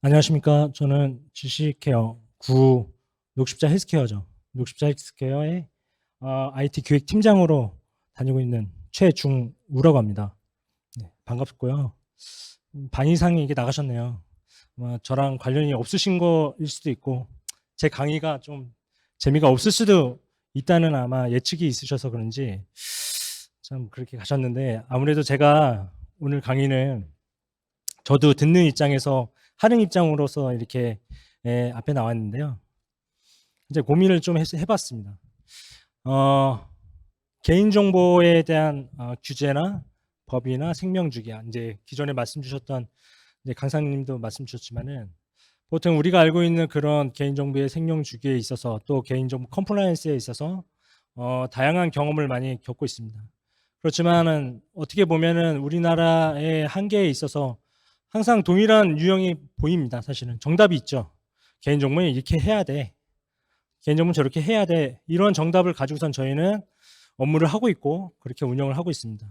안녕하십니까. 저는 주식케어 구 녹십자 헬스케어죠. 녹십자 헬스케어의 어, IT 기획 팀장으로 다니고 있는 최중우라고 합니다. 네, 반갑고요. 음, 반 이상이 이게 나가셨네요. 아마 저랑 관련이 없으신 거일 수도 있고 제 강의가 좀 재미가 없을 수도 있다는 아마 예측이 있으셔서 그런지 참 그렇게 가셨는데 아무래도 제가 오늘 강의는 저도 듣는 입장에서 하는 입장으로서 이렇게 예, 앞에 나왔는데요. 이제 고민을 좀 했- 해봤습니다. 어, 개인정보에 대한 어, 규제나 법이나 생명주기야. 이제 기존에 말씀 주셨던 이제 강사님도 말씀 주셨지만은 보통 우리가 알고 있는 그런 개인정보의 생명주기에 있어서 또 개인정보 컴플라이언스에 있어서 어, 다양한 경험을 많이 겪고 있습니다. 그렇지만은 어떻게 보면은 우리나라의 한계에 있어서 항상 동일한 유형이 보입니다. 사실은 정답이 있죠. 개인정보는 이렇게 해야 돼. 개인정보는 저렇게 해야 돼. 이런 정답을 가지고선 저희는 업무를 하고 있고 그렇게 운영을 하고 있습니다.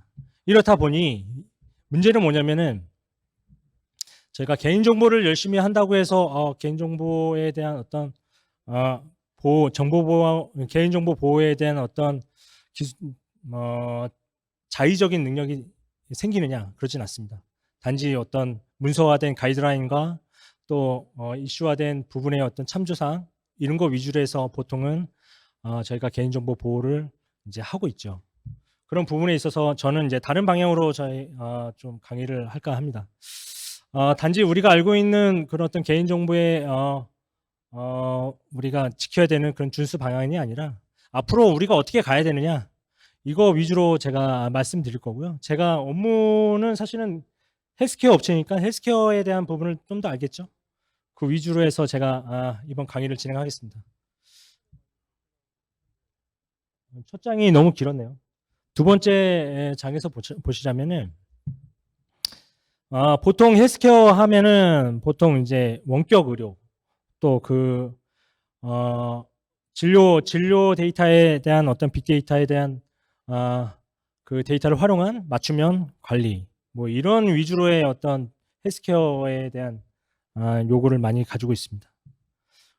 이렇다 보니 문제는 뭐냐면은 제가 개인정보를 열심히 한다고 해서 어, 개인정보에 대한 어떤 어, 보호, 정보 보호, 개인정보 보호에 대한 어떤 기수, 어, 자의적인 능력이 생기느냐 그렇진 않습니다. 단지 어떤 문서화된 가이드라인과 또 어, 이슈화된 부분의 어떤 참조사항 이런 거 위주로 해서 보통은 어, 저희가 개인정보 보호를 이제 하고 있죠. 그런 부분에 있어서 저는 이제 다른 방향으로 저희 어, 좀 강의를 할까 합니다. 어, 단지 우리가 알고 있는 그런 어떤 개인정보의 어, 어, 우리가 지켜야 되는 그런 준수 방향이 아니라 앞으로 우리가 어떻게 가야 되느냐 이거 위주로 제가 말씀드릴 거고요. 제가 업무는 사실은 헬스케어 업체니까 헬스케어에 대한 부분을 좀 더 알겠죠. 그 위주로 해서 제가 아, 이번 강의를 진행하겠습니다. 첫 장이 너무 길었네요. 두 번째 장에서 보시- 보시자면은 아, 보통 헬스케어 하면은 보통 이제 원격 의료 또그 어, 진료 진료 데이터에 대한 어떤 빅데이터에 대한 아, 그 데이터를 활용한 맞춤형 관리 뭐 이런 위주로의 어떤 헬스케어에 대한 아, 요구를 많이 가지고 있습니다.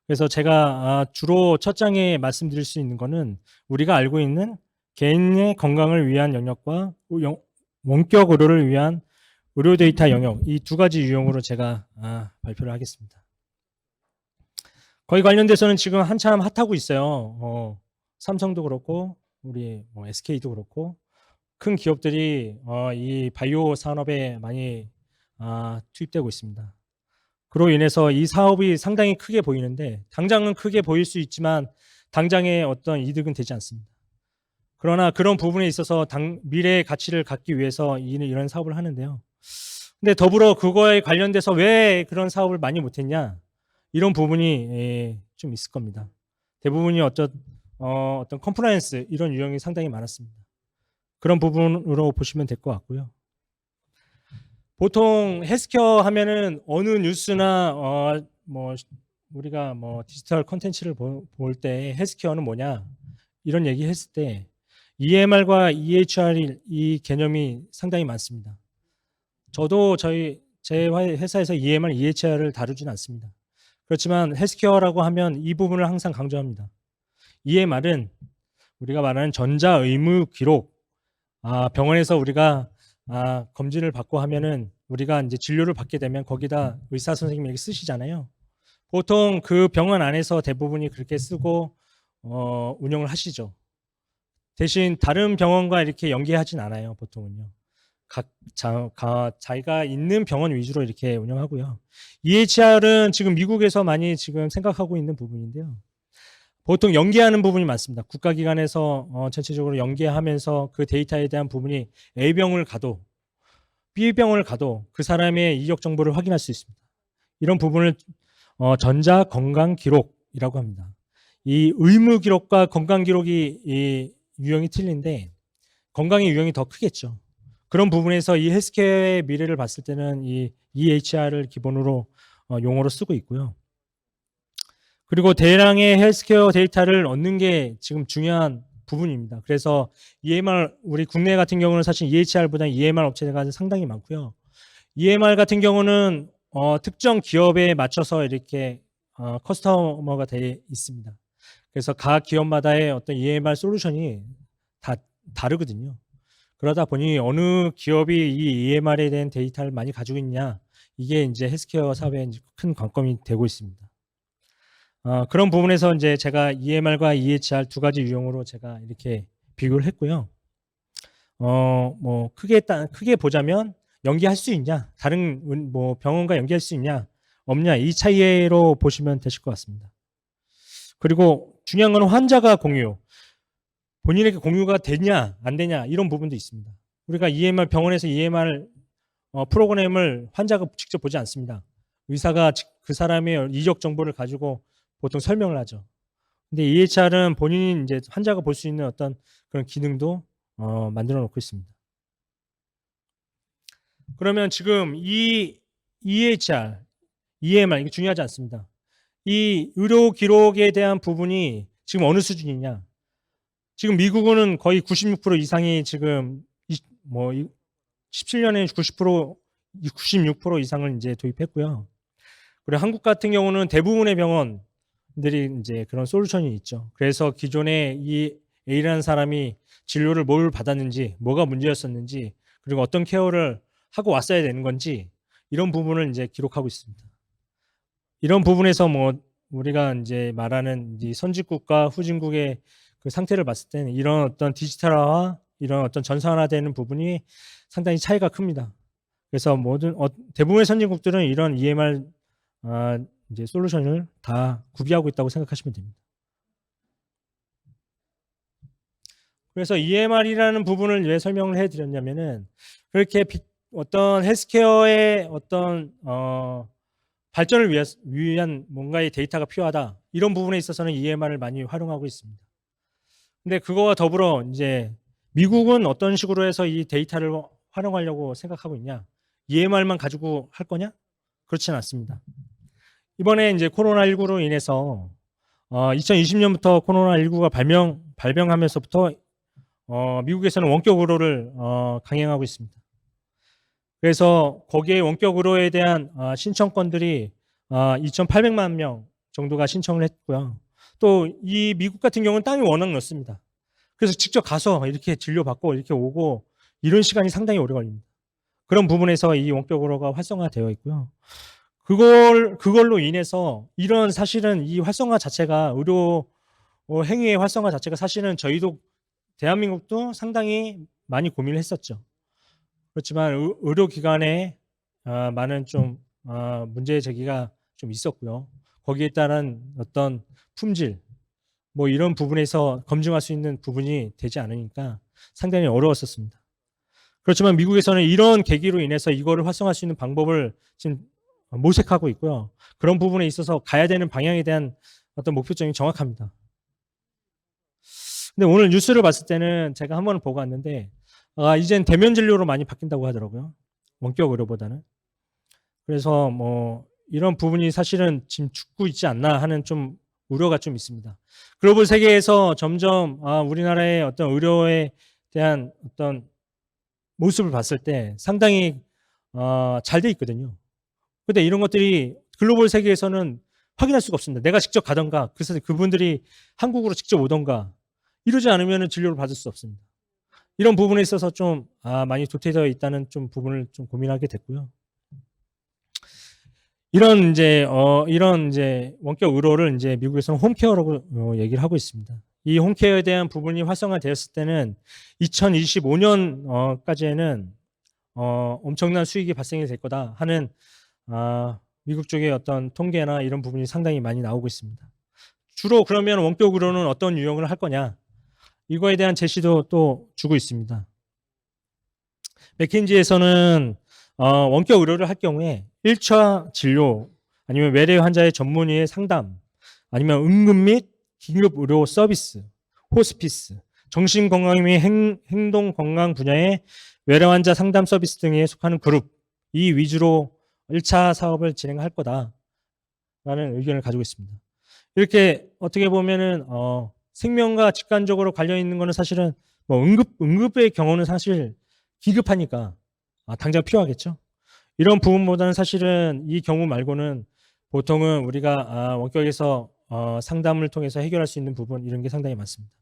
그래서 제가 아, 주로 첫 장에 말씀드릴 수 있는 거는 우리가 알고 있는 개인의 건강을 위한 영역과 영- 원격 의료를 위한 의료 데이터 영역 이 두 가지 유형으로 제가 아, 발표를 하겠습니다. 거기 관련돼서는 지금 한참 핫하고 있어요. 어, 삼성도 그렇고 우리 뭐 SK도 그렇고 큰 기업들이 어, 이 바이오 산업에 많이 아, 투입되고 있습니다. 그로 인해서 이 사업이 상당히 크게 보이는데 당장은 크게 보일 수 있지만 당장의 어떤 이득은 되지 않습니다. 그러나 그런 부분에 있어서 당, 미래의 가치를 갖기 위해서 이- 이런 사업을 하는데요. 근데 더불어 그거에 관련돼서 왜 그런 사업을 많이 못했냐 이런 부분이 예, 좀 있을 겁니다. 대부분이 어떤 어, 어떤 컴플라이언스 이런 유형이 상당히 많았습니다. 그런 부분으로 보시면 될 것 같고요. 보통 헬스케어 하면은 어느 뉴스나 어, 뭐 우리가 뭐 디지털 콘텐츠를 볼 때 헬스케어는 뭐냐 이런 얘기 했을 때 EMR과 EHR 이 개념이 상당히 많습니다. 저도 저희 제 회사에서 EMR, EHR을 다루지는 않습니다. 그렇지만 헬스케어라고 하면 이 부분을 항상 강조합니다. EMR은 우리가 말하는 전자 의무 기록. 아, 병원에서 우리가 아, 검진을 받고 하면은 우리가 이제 진료를 받게 되면 거기다 의사 선생님에게 쓰시잖아요. 보통 그 병원 안에서 대부분이 그렇게 쓰고 어, 운영을 하시죠. 대신 다른 병원과 이렇게 연계하진 않아요, 보통은요. 각 자, 가, 자기가 있는 병원 위주로 이렇게 운영하고요. EHR은 지금 미국에서 많이 지금 생각하고 있는 부분인데요. 보통 연계하는 부분이 많습니다. 국가기관에서 어, 전체적으로 연계하면서 그 데이터에 대한 부분이 A병을 가도 B병원을 가도 그 사람의 이력 정보를 확인할 수 있습니다. 이런 부분을 어, 전자 건강 기록이라고 합니다. 이 의무 기록과 건강 기록이 이 유형이 틀린데 건강의 유형이 더 크겠죠. 그런 부분에서 이 헬스케어의 미래를 봤을 때는 이 EHR을 기본으로 어, 용어로 쓰고 있고요. 그리고 대량의 헬스케어 데이터를 얻는 게 지금 중요한 부분입니다. 그래서 EMR 우리 국내 같은 경우는 사실 EHR보다 EMR 업체가 상당히 많고요. EMR 같은 경우는 어, 특정 기업에 맞춰서 이렇게 어, 커스터머가 돼 있습니다. 그래서 각 기업마다의 어떤 EMR 솔루션이 다 다르거든요. 그러다 보니 어느 기업이 이 EMR에 대한 데이터를 많이 가지고 있냐 이게 이제 헬스케어 이제 큰 관건이 되고 있습니다. 어, 그런 부분에서 이제 제가 EMR과 EHR 두 가지 유형으로 제가 이렇게 비교를 했고요. 어, 뭐 크게 따, 크게 보자면 연계할 수 있냐, 다른 은- 뭐 병원과 연계할 수 있냐, 없냐 이 차이로 보시면 되실 것 같습니다. 그리고 중요한 건 환자가 공유, 본인에게 공유가 되냐 안 되냐 이런 부분도 있습니다. 우리가 EMR 병원에서 EMR 어, 프로그램을 환자가 직접 보지 않습니다. 의사가 직- 그 사람의 이적 정보를 가지고 보통 설명을 하죠. 근데 EHR은 본인이 이제 환자가 볼 수 있는 어떤 그런 기능도 어, 만들어 놓고 있습니다. 그러면 지금 이 EHR, EMR 이게 중요하지 않습니다. 이 의료 기록에 대한 부분이 지금 어느 수준이냐? 지금 미국은 거의 96% 이상이 지금 이- 뭐 17년에 90% 96% 이상을 이제 도입했고요. 그리고 한국 같은 경우는 대부분의 병원 들이 이제 그런 솔루션이 있죠. 그래서 기존에 이 A라는 사람이 진료를 뭘 받았는지, 뭐가 문제였었는지, 그리고 어떤 케어를 하고 왔어야 되는 건지 이런 부분을 이제 기록하고 있습니다. 이런 부분에서 뭐 우리가 이제 말하는 이 선진국과 후진국의 그 상태를 봤을 때는 이런 어떤 디지털화와 이런 어떤 전산화되는 부분이 상당히 차이가 큽니다. 그래서 모든 어, 대부분의 선진국들은 이런 EMR 아, 이제 솔루션을 다 구비하고 있다고 생각하시면 됩니다. 그래서 EMR이라는 부분을 왜 설명을 해드렸냐면은 그렇게 비- 어떤 헬스케어의 어떤 어, 발전을 위한, 위한 뭔가의 데이터가 필요하다 이런 부분에 있어서는 EMR을 많이 활용하고 있습니다. 근데 그거와 더불어 이제 미국은 어떤 식으로 해서 이 데이터를 활용하려고 생각하고 있냐? EMR만 가지고 할 거냐? 그렇지는 않습니다. 이번에 이제 코로나19로 인해서 어, 2020년부터 코로나19가 발명 발병하면서부터 어, 미국에서는 원격 의료를 어, 강행하고 있습니다. 그래서 거기에 원격 의료에 대한 아, 신청권들이 아, 2,800만 명 정도가 신청을 했고요. 또 이 미국 같은 경우는 땅이 워낙 넓습니다. 그래서 직접 가서 이렇게 진료받고 이렇게 오고 이런 시간이 상당히 오래 걸립니다. 그런 부분에서 이 원격 의료가 활성화되어 있고요. 그걸 그걸로 인해서 이런 사실은 이 활성화 자체가 의료 어, 행위의 활성화 자체가 사실은 저희도 대한민국도 상당히 많이 고민을 했었죠. 그렇지만 의- 의료기관에 아, 많은 좀 아, 문제 제기가 좀 있었고요. 거기에 따른 어떤 품질 뭐 이런 부분에서 검증할 수 있는 부분이 되지 않으니까 상당히 어려웠었습니다. 그렇지만 미국에서는 이런 계기로 인해서 이거를 활성화할 수 있는 방법을 지금 모색하고 있고요. 그런 부분에 있어서 가야 되는 방향에 대한 어떤 목표점이 정확합니다. 근데 오늘 뉴스를 봤을 때는 제가 한 번 보고 왔는데 아, 이젠 대면 진료로 많이 바뀐다고 하더라고요. 원격 의료보다는. 그래서 뭐 이런 부분이 사실은 지금 죽고 있지 않나 하는 좀 우려가 좀 있습니다. 글로벌 세계에서 점점 아, 우리나라의 어떤 의료에 대한 어떤 모습을 봤을 때 상당히 어, 잘 돼 있거든요. 근데 이런 것들이 글로벌 세계에서는 확인할 수가 없습니다. 내가 직접 가던가, 그래서 그분들이 한국으로 직접 오던가, 이러지 않으면 진료를 받을 수 없습니다. 이런 부분에 있어서 좀 아, 많이 도태되어 있다는 좀 부분을 좀 고민하게 됐고요. 이런 이제 어 이런 이제 원격 의료를 이제 미국에서는 홈케어라고 어, 얘기를 하고 있습니다. 이 홈케어에 대한 부분이 활성화되었을 때는 2025년까지에는 어, 엄청난 수익이 발생이 될 거다 하는 아, 미국 쪽의 어떤 통계나 이런 부분이 상당히 많이 나오고 있습니다. 주로 그러면 원격 의료는 어떤 유형을 할 거냐? 이거에 대한 제시도 또 주고 있습니다. 맥킨지에서는 어, 원격 의료를 할 경우에 1차 진료 아니면 외래 환자의 전문의의 상담 아니면 응급 및 긴급 의료 서비스, 호스피스, 정신 건강 및 행, 행동 건강 분야의 외래 환자 상담 서비스 등에 속하는 그룹 이 위주로 1차 사업을 진행할 거다라는 의견을 가지고 있습니다. 이렇게 어떻게 보면은 어, 생명과 직관적으로 관련 있는 거는 사실은 뭐 응급 응급의 경우는 사실 기급하니까 아, 당장 필요하겠죠. 이런 부분보다는 사실은 이 경우 말고는 보통은 우리가 아, 원격에서 어, 상담을 통해서 해결할 수 있는 부분 이런 게 상당히 많습니다.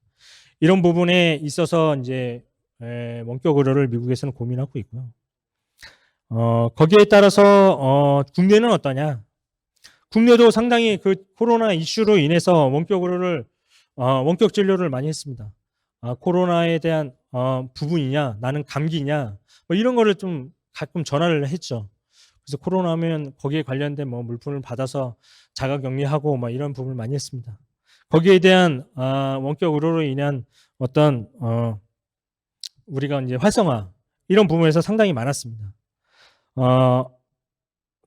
이런 부분에 있어서 이제 에, 원격 의료를 미국에서는 고민하고 있고요. 어, 거기에 따라서 어, 국내는 어떠냐? 국내도 상당히 그 코로나 이슈로 인해서 원격 의료를 어, 원격 진료를 많이 했습니다. 아, 코로나에 대한 어, 부분이냐, 나는 감기냐, 뭐 이런 거를 좀 가끔 전화를 했죠. 그래서 코로나 하면 거기에 관련된 뭐 물품을 받아서 자가 격리하고 뭐 이런 부분을 많이 했습니다. 거기에 대한 아, 원격 의료로 인한 어떤 어, 우리가 이제 활성화 이런 부분에서 상당히 많았습니다. 어,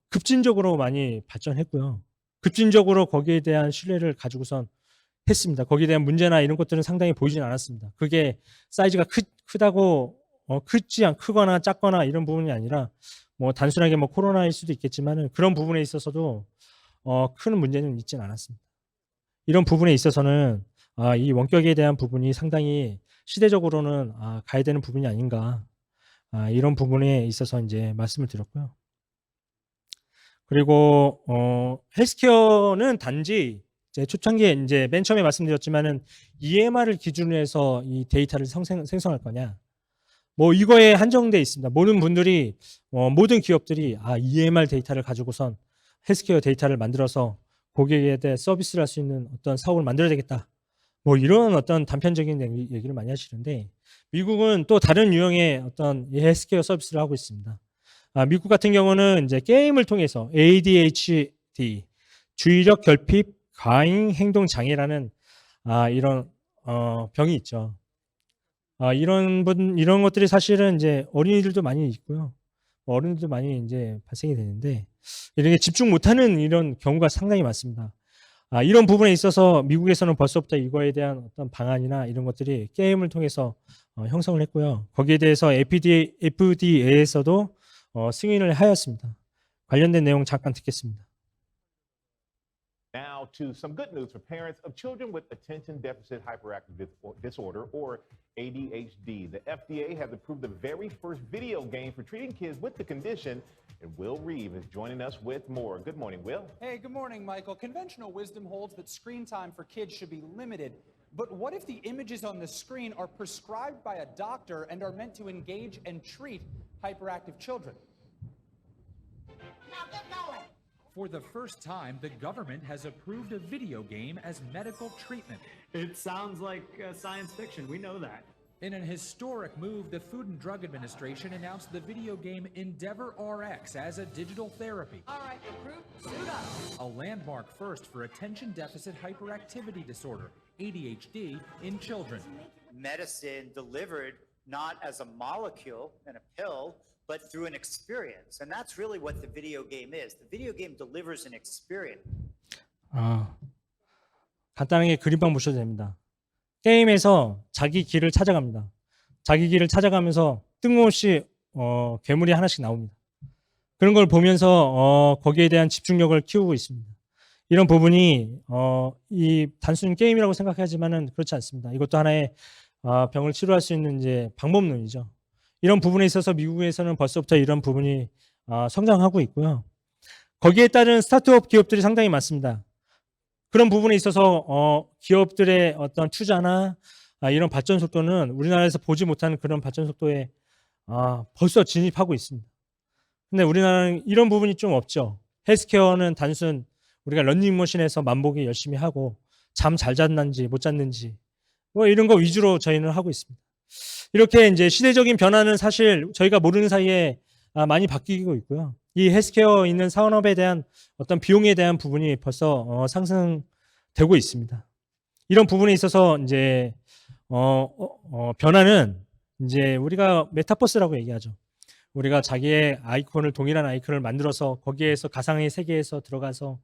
급진적으로 많이 발전했고요. 급진적으로 거기에 대한 신뢰를 가지고선 했습니다. 거기에 대한 문제나 이런 것들은 상당히 보이진 않았습니다. 그게 사이즈가 크, 크다고 어, 크지 않 크거나 작거나 이런 부분이 아니라 뭐 단순하게 뭐 코로나일 수도 있겠지만은 그런 부분에 있어서도 어, 큰 문제는 있지는 않았습니다. 이런 부분에 있어서는 아, 이 원격에 대한 부분이 상당히 시대적으로는 아, 가야 되는 부분이 아닌가 아, 이런 부분에 있어서 이제 말씀을 드렸고요. 그리고 어, 헬스케어는 단지 이제 초창기에 이제 맨 처음에 말씀드렸지만은 EMR을 기준으로 해서 이 데이터를 생성, 생성할 거냐. 뭐 이거에 한정돼 있습니다. 모든 분들이 어, 모든 기업들이 아 EMR 데이터를 가지고선 헬스케어 데이터를 만들어서 고객에 대해 서비스를 할 수 있는 어떤 사업을 만들어야 되겠다. 뭐 이런 어떤 단편적인 얘기- 얘기를 많이 하시는데 미국은 또 다른 유형의 어떤 이 헬스케어 서비스를 하고 있습니다. 아, 미국 같은 경우는 이제 게임을 통해서 ADHD 주의력 결핍 과잉 행동 장애라는 아, 이런 어, 병이 있죠. 아, 이런 분 이런 것들이 사실은 이제 어린이들도 많이 있고요. 뭐 어른들도 많이 이제 발생이 되는데 이렇게 집중 못하는 이런 경우가 상당히 많습니다. 아, 이런 부분에 있어서 미국에서는 벌써부터 이거에 대한 어떤 방안이나 이런 것들이 게임을 통해서 어, 형성을 했고요. 거기에 대해서 FDA, FDA에서도 어, 승인을 하였습니다. 관련된 내용 잠깐 듣겠습니다. Now to some good news for parents of children with attention deficit hyperactive disorder or ADHD. The FDA has approved the very first video game for treating kids with the condition. And Will Reeve is joining us with more. Good morning, Will. Hey, good morning, Michael. Conventional wisdom holds that screen time for kids should be limited. But what if the images on the screen are prescribed by a doctor and are meant to engage and treat hyperactive children? Now get going. For the first time, the government has approved a video game as medical treatment. It sounds like uh, science fiction. We know that. In an historic move, the Food and Drug Administration announced the video game Endeavor RX as a digital therapy, All right, recruit, suit up. a landmark first for attention deficit hyperactivity disorder, ADHD, in children. medicine delivered not as a molecule in a pill, but through an experience. And that's really what the video game is. The video game delivers an experience. 아, 간단하게 그림만 보셔도 됩니다. 게임에서 자기 길을 찾아갑니다. 자기 길을 찾아가면서 뜬금없이 어, 괴물이 하나씩 나옵니다. 그런 걸 보면서 어, 거기에 대한 집중력을 키우고 있습니다. 이런 부분이 어, 이 단순 게임이라고 생각하지만은 그렇지 않습니다. 이것도 하나의 아, 병을 치료할 수 있는 이제 방법론이죠. 이런 부분에 있어서 미국에서는 벌써부터 이런 부분이 아, 성장하고 있고요. 거기에 따른 스타트업 기업들이 상당히 많습니다. 그런 부분에 있어서 어, 기업들의 어떤 투자나 아, 이런 발전 속도는 우리나라에서 보지 못하는 그런 발전 속도에 아, 벌써 진입하고 있습니다. 근데 우리나라는 이런 부분이 좀 없죠. 헬스케어는 단순 우리가 런닝머신에서 만보기 열심히 하고 잠 잘 잤는지 못 잤는지 뭐 이런 거 위주로 저희는 하고 있습니다. 이렇게 이제 시대적인 변화는 사실 저희가 모르는 사이에 아, 많이 바뀌고 있고요. 이 헬스케어 있는 산업에 대한 어떤 비용에 대한 부분이 벌써 어, 상승되고 있습니다. 이런 부분에 있어서 이제 어, 어, 어, 변화는 이제 우리가 메타버스라고 얘기하죠. 우리가 자기의 아이콘을 동일한 아이콘을 만들어서 거기에서 가상의 세계에서 들어가서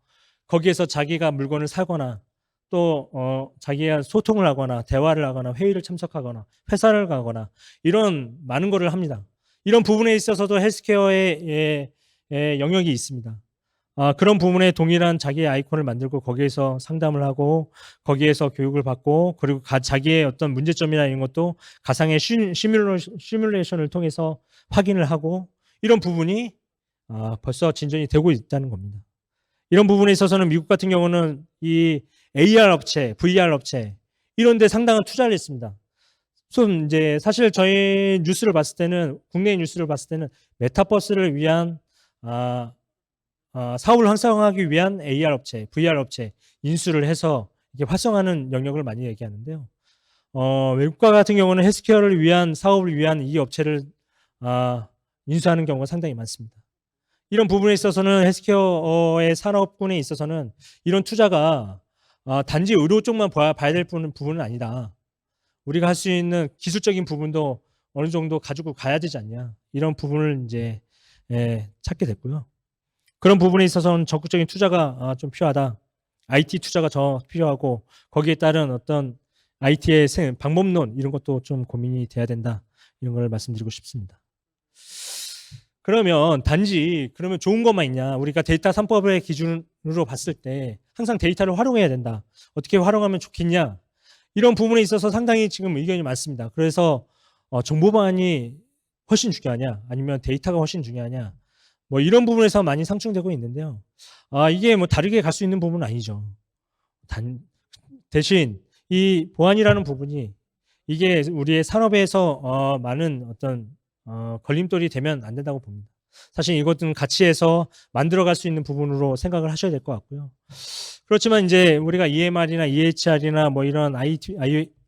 거기에서 자기가 물건을 사거나 또 어, 자기가 소통을 하거나 대화를 하거나 회의를 참석하거나 회사를 가거나 이런 많은 거를 합니다. 이런 부분에 있어서도 헬스케어의 예, 예, 영역이 있습니다. 아, 그런 부분에 동일한 자기의 아이콘을 만들고 거기에서 상담을 하고 거기에서 교육을 받고 그리고 가, 자기의 어떤 문제점이나 이런 것도 가상의 시, 시뮬레, 시뮬레이션을 통해서 확인을 하고 이런 부분이 아, 벌써 진전이 되고 있다는 겁니다. 이런 부분에 있어서는 미국 같은 경우는 이 AR 업체, VR 업체 이런 데 상당한 투자를 했습니다. 좀 이제 사실 저희 뉴스를 봤을 때는 국내 뉴스를 봤을 때는 메타버스를 위한 아, 아, 사업을 활성화하기 위한 AR 업체, VR 업체 인수를 해서 이게 활성화하는 영역을 많이 얘기하는데요. 어, 외국과 같은 경우는 헬스케어를 위한 사업을 위한 이 업체를 아, 인수하는 경우가 상당히 많습니다. 이런 부분에 있어서는 헬스케어의 산업군에 있어서는 이런 투자가 아, 단지 의료 쪽만 봐야, 봐야 될 부분- 부분은 아니다. 우리가 할 수 있는 기술적인 부분도 어느 정도 가지고 가야 되지 않냐. 이런 부분을 이제 예, 찾게 됐고요. 그런 부분에 있어서는 적극적인 투자가 아, 좀 필요하다. IT 투자가 더 필요하고 거기에 따른 어떤 IT의 방법론 이런 것도 좀 고민이 돼야 된다. 이런 걸 말씀드리고 싶습니다. 그러면 단지 그러면 좋은 것만 있냐? 우리가 데이터 3법의 기준으로 봤을 때 항상 데이터를 활용해야 된다. 어떻게 활용하면 좋겠냐? 이런 부분에 있어서 상당히 지금 의견이 많습니다. 그래서 어, 정보만이 훨씬 중요하냐? 아니면 데이터가 훨씬 중요하냐? 뭐 이런 부분에서 많이 상충되고 있는데요. 아, 이게 뭐 다르게 갈 수 있는 부분은 아니죠. 단, 대신 이 보안이라는 부분이 이게 우리의 산업에서 어, 많은 어떤 어, 걸림돌이 되면 안 된다고 봅니다. 사실 이것은 같이 해서 만들어갈 수 있는 부분으로 생각을 하셔야 될 것 같고요. 그렇지만 이제 우리가 EMR이나 EHR이나 뭐 이런 IT,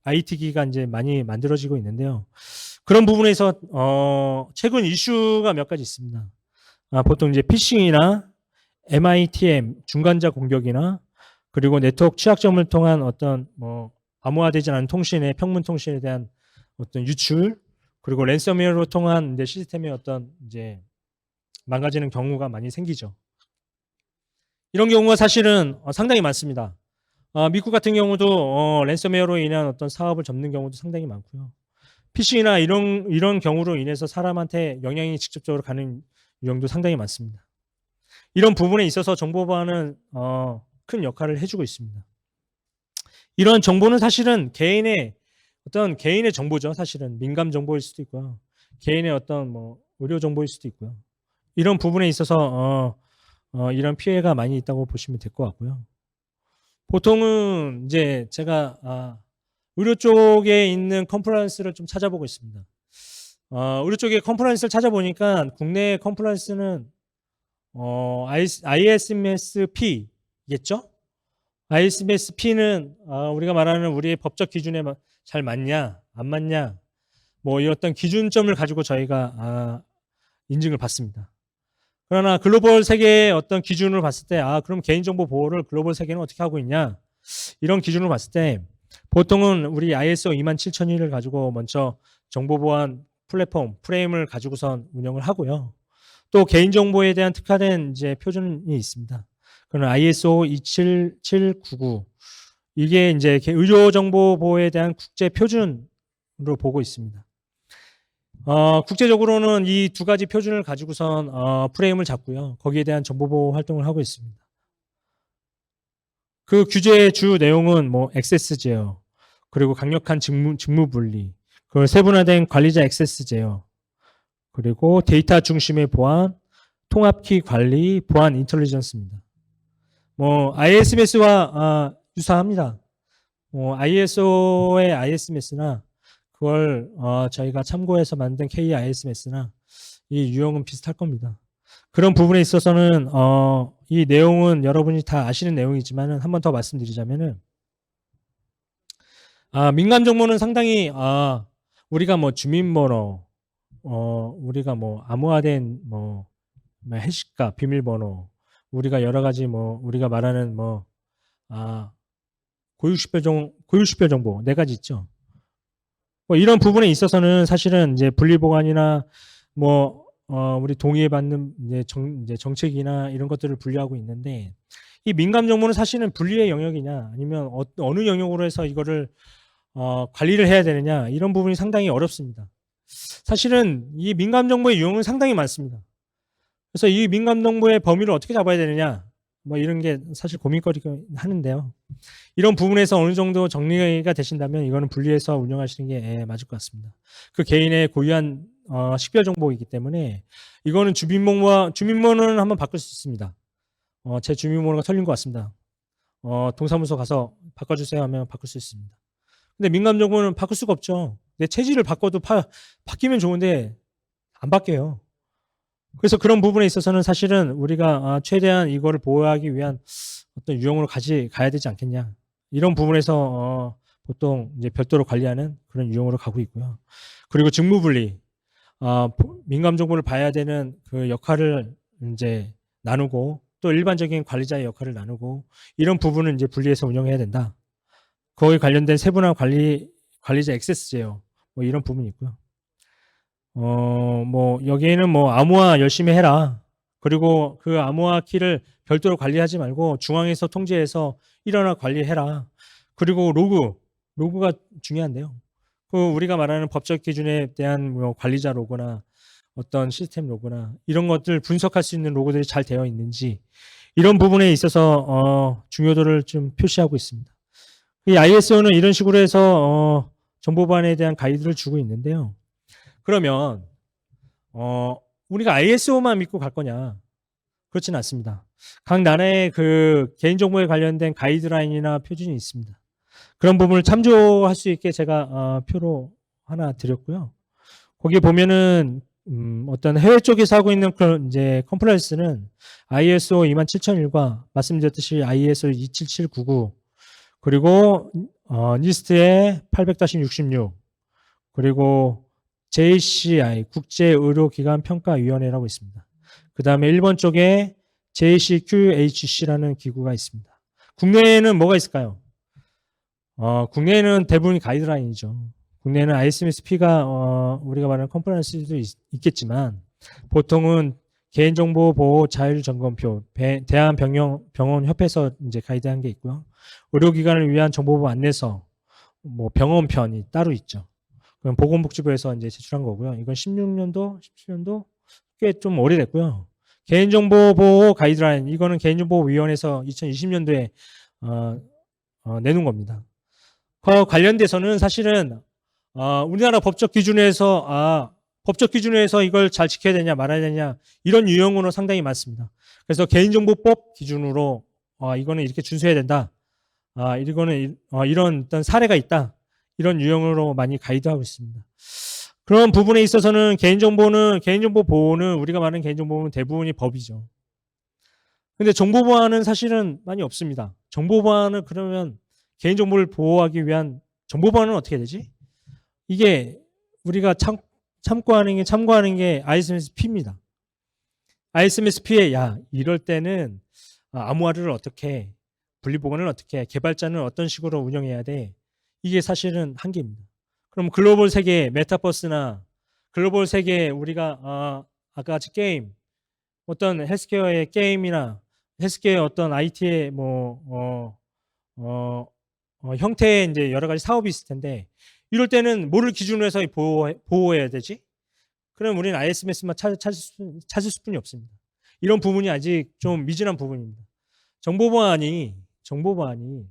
IT 기가 이제 많이 만들어지고 있는데요. 그런 부분에서 어, 최근 이슈가 몇 가지 있습니다. 아, 보통 이제 피싱이나 MITM 중간자 공격이나 그리고 네트워크 취약점을 통한 어떤 뭐 암호화되지 않은 통신의 평문 통신에 대한 어떤 유출 그리고 랜섬웨어로 통한 이제 시스템의 어떤 이제 망가지는 경우가 많이 생기죠. 이런 경우가 사실은 어, 상당히 많습니다. 어, 미국 같은 경우도 어, 랜섬웨어로 인한 어떤 사업을 접는 경우도 상당히 많고요. 피싱이나 이런 이런 경우로 인해서 사람한테 영향이 직접적으로 가는 유형도 상당히 많습니다. 이런 부분에 있어서 정보 보안은 어, 큰 역할을 해주고 있습니다. 이런 정보는 사실은 개인의 어떤 개인의 정보죠. 사실은 민감 정보일 수도 있고요. 개인의 어떤 뭐 의료 정보일 수도 있고요. 이런 부분에 있어서 어, 어, 이런 피해가 많이 있다고 보시면 될 것 같고요. 보통은 이제 제가 아, 의료 쪽에 있는 컴플라이언스를 좀 찾아보고 있습니다. 어, 의료 쪽에 컴플라이언스를 찾아보니까 국내 컴플라이언스는 어, ISMSP겠죠? ISMSP는 어, 우리가 말하는 우리의 법적 기준에 마- 잘 맞냐, 안 맞냐, 뭐이 어떤 기준점을 가지고 저희가 아, 인증을 받습니다. 그러나 글로벌 세계의 어떤 기준으로 봤을 때, 아, 그럼 개인정보 보호를 글로벌 세계는 어떻게 하고 있냐? 이런 기준으로 봤을 때, 보통은 우리 ISO 27001을 가지고 먼저 정보보안 플랫폼, 프레임을 가지고선 운영을 하고요. 또 개인정보에 대한 특화된 이제 표준이 있습니다. 그는 ISO 27799. 이게 이제 의료정보보호에 대한 국제 표준으로 보고 있습니다. 어, 국제적으로는 이 두 가지 표준을 가지고선 어, 프레임을 잡고요. 거기에 대한 정보보호 활동을 하고 있습니다. 그 규제의 주 내용은 뭐 액세스 제어, 그리고 강력한 직무, 직무 분리, 그 세분화된 관리자 액세스 제어, 그리고 데이터 중심의 보안, 통합키 관리, 보안 인텔리전스입니다. 뭐 ISMS와 아, 유사합니다. 뭐 ISO의 ISMS나 그걸 어, 저희가 참고해서 만든 KISMS나 이 유형은 비슷할 겁니다. 그런 부분에 있어서는 어, 이 내용은 여러분이 다 아시는 내용이지만은 한번 더 말씀드리자면은 아, 민감 정보는 상당히 아, 우리가 뭐 주민번호, 어, 우리가 뭐 암호화된 뭐, 뭐 해시가 비밀번호, 우리가 여러 가지 뭐 우리가 말하는 뭐 아, 고유식별 정 고유식별 정보 네 가지 있죠. 뭐 이런 부분에 있어서는 사실은 이제 분리 보관이나 뭐 어, 우리 동의받는 이제, 정, 이제 정책이나 이런 것들을 분리하고 있는데 이 민감 정보는 사실은 분리의 영역이냐 아니면 어, 어느 영역으로 해서 이거를 어, 관리를 해야 되느냐 이런 부분이 상당히 어렵습니다. 사실은 이 민감 정보의 유형은 상당히 많습니다. 그래서 이 민감 정보의 범위를 어떻게 잡아야 되느냐 뭐 이런 게 사실 고민거리가 하는데요. 이런 부분에서 어느 정도 정리가 되신다면 이거는 분리해서 운영하시는 게 예, 맞을 것 같습니다. 그 개인의 고유한 어, 식별 정보이기 때문에 이거는 주민번호와 주민번호는 한번 바꿀 수 있습니다. 어, 제 주민번호가 틀린 것 같습니다. 어, 동사무소 가서 바꿔주세요 하면 바꿀 수 있습니다. 근데 민감 정보는 바꿀 수가 없죠. 내 체질을 바꿔도 파, 바뀌면 좋은데 안 바뀌어요. 그래서 그런 부분에 있어서는 사실은 우리가 아, 최대한 이거를 보호하기 위한 어떤 유형으로 가지 가야 되지 않겠냐 이런 부분에서 어, 보통 이제 별도로 관리하는 그런 유형으로 가고 있고요. 그리고 직무분리 아, 보- 민감 정보를 봐야 되는 그 역할을 이제 나누고 또 일반적인 관리자의 역할을 나누고 이런 부분은 이제 분리해서 운영해야 된다. 거기에 관련된 세분화 관리 관리자 액세스 제어 뭐 이런 부분이 있고요. 어, 뭐 여기에는 뭐 암호화 열심히 해라. 그리고 그 암호화 키를 별도로 관리하지 말고 중앙에서 통제해서 일어나 관리해라. 그리고 로그, 로그가 중요한데요. 그 우리가 말하는 법적 기준에 대한 뭐 관리자 로고나 어떤 시스템 로고나 이런 것들 분석할 수 있는 로고들이 잘 되어 있는지 이런 부분에 있어서 어, 중요도를 좀 표시하고 있습니다. 이 ISO는 이런 식으로 해서 어, 정보 보안에 대한 가이드를 주고 있는데요. 그러면 어, 우리가 ISO만 믿고 갈 거냐? 그렇지는 않습니다. 각 나라의 그 개인정보에 관련된 가이드라인이나 표준이 있습니다. 그런 부분을 참조할 수 있게 제가 어, 표로 하나 드렸고요. 거기 보면은 음, 어떤 해외 쪽에서 하고 있는 그런 이제 컴플라이언스는 ISO 27001과 말씀드렸듯이 ISO 27799 그리고 어, 니스트의 800-66 그리고 JCI 국제의료기관 평가위원회라고 있습니다. 그 다음에 일본 쪽에 JCQHC라는 기구가 있습니다. 국내에는 뭐가 있을까요? 어, 국내에는 대부분 가이드라인이죠. 국내에는 ISMSP가 어, 우리가 말하는 컴플라이언스도 있, 있겠지만 보통은 개인정보 보호 자율 점검표 배- 대한병원협회에서 이제 가이드한 게 있고요. 의료기관을 위한 정보보 안내서 뭐 병원편이 따로 있죠. 그럼 보건복지부에서 이제 제출한 거고요. 이건 16년도, 17년도 꽤 좀 오래됐고요. 개인정보 보호 가이드라인 이거는 개인정보위원회에서 2020년도에 어, 어, 내놓은 겁니다. 그 관련돼서는 사실은 어, 우리나라 법적 기준에서 아 법적 기준에서 이걸 잘 지켜야 되냐 말아야 되냐 이런 유형으로 상당히 많습니다. 그래서 개인정보법 기준으로 아 이거는 이렇게 준수해야 된다. 아 이거는 이- 어, 이런 어떤 사례가 있다. 이런 유형으로 많이 가이드하고 있습니다. 그런 부분에 있어서는 개인정보는 개인정보 보호는 우리가 말하는 개인정보는 대부분이 법이죠. 근데 정보 보안은 사실은 많이 없습니다. 정보 보안은 그러면 개인정보를 보호하기 위한 정보 보안은 어떻게 되지? 이게 우리가 참, 참고하는 게 참고하는 게 ISMSP입니다. ISMSP에 야 이럴 때는 아, 암호화를 어떻게 분리 보관을 어떻게 해? 개발자는 어떤 식으로 운영해야 돼? 이게 사실은 한계입니다. 그럼 글로벌 세계 메타버스나 글로벌 세계 우리가 아, 아까 같이 게임 어떤 헬스케어의 게임이나 헬스케어 어떤 IT의 뭐 어, 어, 어, 형태의 이제 여러 가지 사업이 있을 텐데 이럴 때는 뭐를 기준으로 해서 보호, 보호해야 되지? 그럼 우리는 ISMS만 찾, 찾을, 수, 찾을 수뿐이 없습니다. 이런 부분이 아직 좀 미진한 부분입니다. 정보 보안이 정보 보안이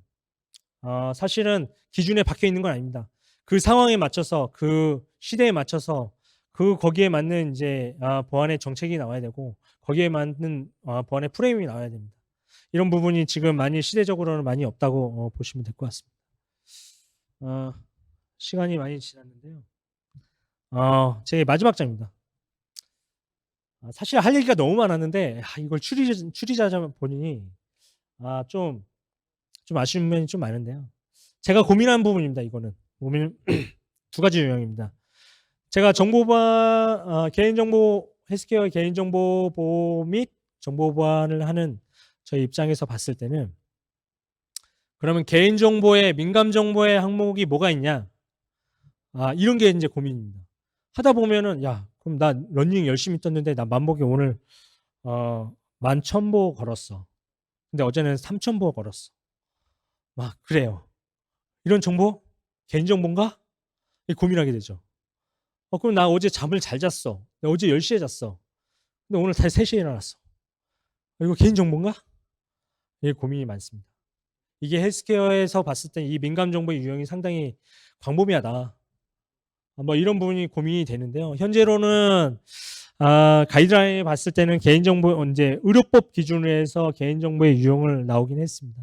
어, 사실은 기준에 박혀 있는 건 아닙니다. 그 상황에 맞춰서 그 시대에 맞춰서 그 거기에 맞는 이제 아, 보안의 정책이 나와야 되고 거기에 맞는 아, 보안의 프레임이 나와야 됩니다. 이런 부분이 지금 많이 시대적으로는 많이 없다고 어, 보시면 될 것 같습니다. 어, 시간이 많이 지났는데요. 어, 제 마지막 장입니다. 아, 사실 할 얘기가 너무 많았는데 아, 이걸 추리 추리자자 보니 아, 좀, 좀 아쉬운 면이 좀 많은데요. 제가 고민한 부분입니다. 이거는 고민 두 가지 유형입니다. 제가 정보보안, 어, 개인정보 헬스케어 개인정보 보호 및 정보 보안을 하는 저희 입장에서 봤을 때는 그러면 개인정보에 민감정보의 항목이 뭐가 있냐? 아, 이런 게 이제 고민입니다. 하다 보면은, 야, 그럼 나 런닝 열심히 떴는데 나 만보기 오늘, 어, 만 천보 걸었어. 근데 어제는 삼천보 걸었어. 막, 그래요. 이런 정보? 개인 정보인가? 이 고민하게 되죠. 어, 그럼 나 어제 잠을 잘 잤어. 나 어제 10시에 잤어. 근데 오늘 다시 3시에 일어났어. 어, 이거 개인 정보인가? 이 고민이 많습니다. 이게 헬스케어에서 봤을 때 이 민감 정보의 유형이 상당히 광범위하다. 뭐 이런 부분이 고민이 되는데요. 현재로는 아, 가이드라인을 봤을 때는 개인정보 이제 의료법 기준으로 해서 개인정보의 유형을 나오긴 했습니다.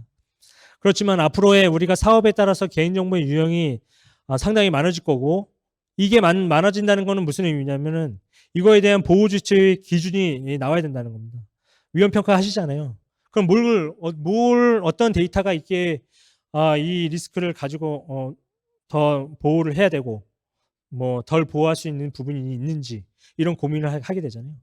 그렇지만 앞으로의 우리가 사업에 따라서 개인정보의 유형이 아, 상당히 많아질 거고 이게 많, 많아진다는 것은 무슨 의미냐면은 이거에 대한 보호 주체의 기준이 나와야 된다는 겁니다. 위험 평가 하시잖아요. 그럼 뭘, 어, 뭘 어떤 데이터가 있게 아, 이 리스크를 가지고 어, 더 보호를 해야 되고 뭐 덜 보호할 수 있는 부분이 있는지 이런 고민을 하- 하게 되잖아요.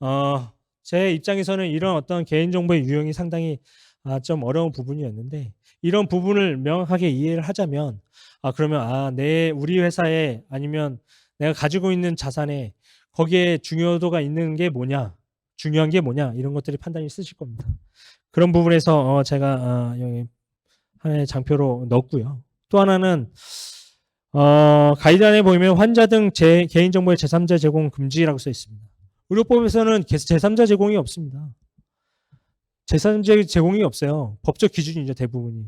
어, 제 입장에서는 이런 어떤 개인정보의 유형이 상당히 아, 좀 어려운 부분이었는데 이런 부분을 명확하게 이해를 하자면 아 그러면 아 내 우리 회사에 아니면 내가 가지고 있는 자산에 거기에 중요도가 있는 게 뭐냐 중요한 게 뭐냐 이런 것들이 판단이 쓰실 겁니다. 그런 부분에서 어, 제가 아, 여기 하나의 장표로 넣었고요. 또 하나는 어, 가이드라인에 보면 환자 등 제, 개인정보의 제3자 제공 금지라고 써 있습니다. 의료법에서는 개- 제3자 제공이 없습니다. 제3자 제공이 없어요. 법적 기준이죠, 대부분이.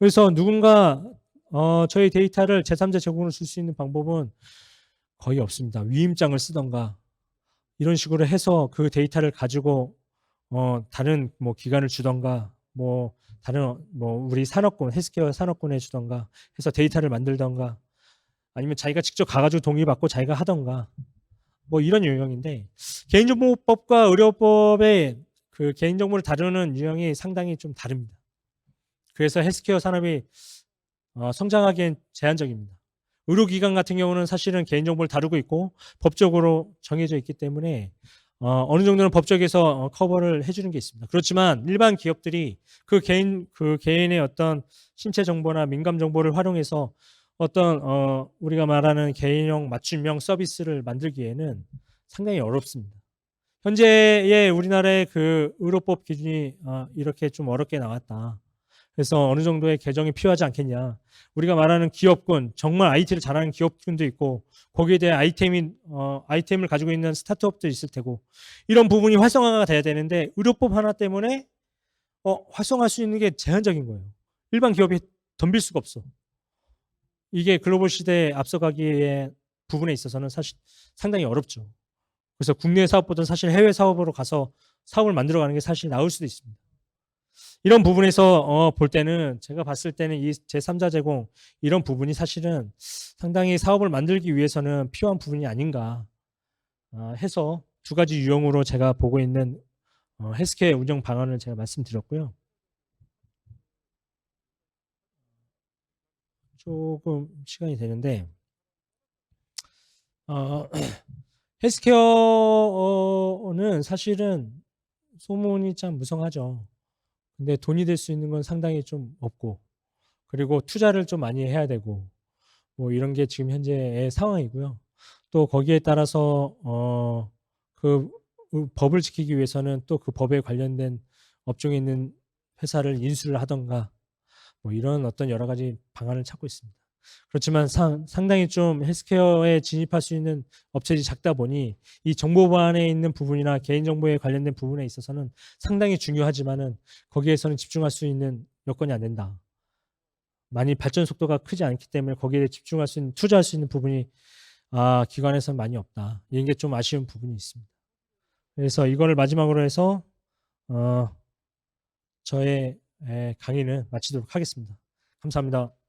그래서 누군가 어, 저희 데이터를 제3자 제공으로 쓸수 있는 방법은 거의 없습니다. 위임장을 쓰던가 이런 식으로 해서 그 데이터를 가지고 어, 다른 뭐 기관을 주던가 뭐 다른 뭐 우리 산업군 헬스케어 산업군에 주던가 해서 데이터를 만들던가 아니면 자기가 직접 가가지고 동의받고 자기가 하던가 뭐 이런 유형인데 개인정보법과 의료법의 그 개인정보를 다루는 유형이 상당히 좀 다릅니다. 그래서 헬스케어 산업이 어, 성장하기엔 제한적입니다. 의료기관 같은 경우는 사실은 개인정보를 다루고 있고 법적으로 정해져 있기 때문에 어, 어느 정도는 법적에서 어, 커버를 해주는 게 있습니다. 그렇지만 일반 기업들이 그 개인 그 개인의 어떤 신체 정보나 민감 정보를 활용해서 어떤 어, 우리가 말하는 개인형 맞춤형 서비스를 만들기에는 상당히 어렵습니다. 현재의 우리나라의 그 의료법 기준이 어, 이렇게 좀 어렵게 나왔다. 그래서 어느 정도의 개정이 필요하지 않겠냐. 우리가 말하는 기업군, 정말 IT를 잘하는 기업군도 있고 거기에 대한 아이템이 어, 아이템을 가지고 있는 스타트업도 있을 테고 이런 부분이 활성화가 돼야 되는데 의료법 하나 때문에 어, 활성화할 수 있는 게 제한적인 거예요. 일반 기업이 덤빌 수가 없어. 이게 글로벌 시대에 앞서가기에 부분에 있어서는 사실 상당히 어렵죠. 그래서 국내 사업보다는 사실 해외 사업으로 가서 사업을 만들어가는 게 사실 나을 수도 있습니다. 이런 부분에서 어, 볼 때는 제가 봤을 때는 이 제3자 제공 이런 부분이 사실은 상당히 사업을 만들기 위해서는 필요한 부분이 아닌가 어, 해서 두 가지 유형으로 제가 보고 있는 어, 헬스케어 운영 방안을 제가 말씀드렸고요. 조금 시간이 되는데 어, 헬스케어는 사실은 소문이 참 무성하죠. 근데 돈이 될 수 있는 건 상당히 좀 없고 그리고 투자를 좀 많이 해야 되고 뭐 이런 게 지금 현재의 상황이고요. 또 거기에 따라서 어 그 법을 지키기 위해서는 또 그 법에 관련된 업종에 있는 회사를 인수를 하던가 뭐 이런 어떤 여러 가지 방안을 찾고 있습니다. 그렇지만 상, 상당히 좀 헬스케어에 진입할 수 있는 업체들이 작다 보니 이 정보 보안에 있는 부분이나 개인정보에 관련된 부분에 있어서는 상당히 중요하지만은 거기에서는 집중할 수 있는 여건이 안 된다. 많이 발전 속도가 크지 않기 때문에 거기에 집중할 수 있는 투자할 수 있는 부분이 아 기관에서는 많이 없다. 이런 게좀 아쉬운 부분이 있습니다. 그래서 이거를 마지막으로 해서 어 저의 에, 강의는 마치도록 하겠습니다. 감사합니다.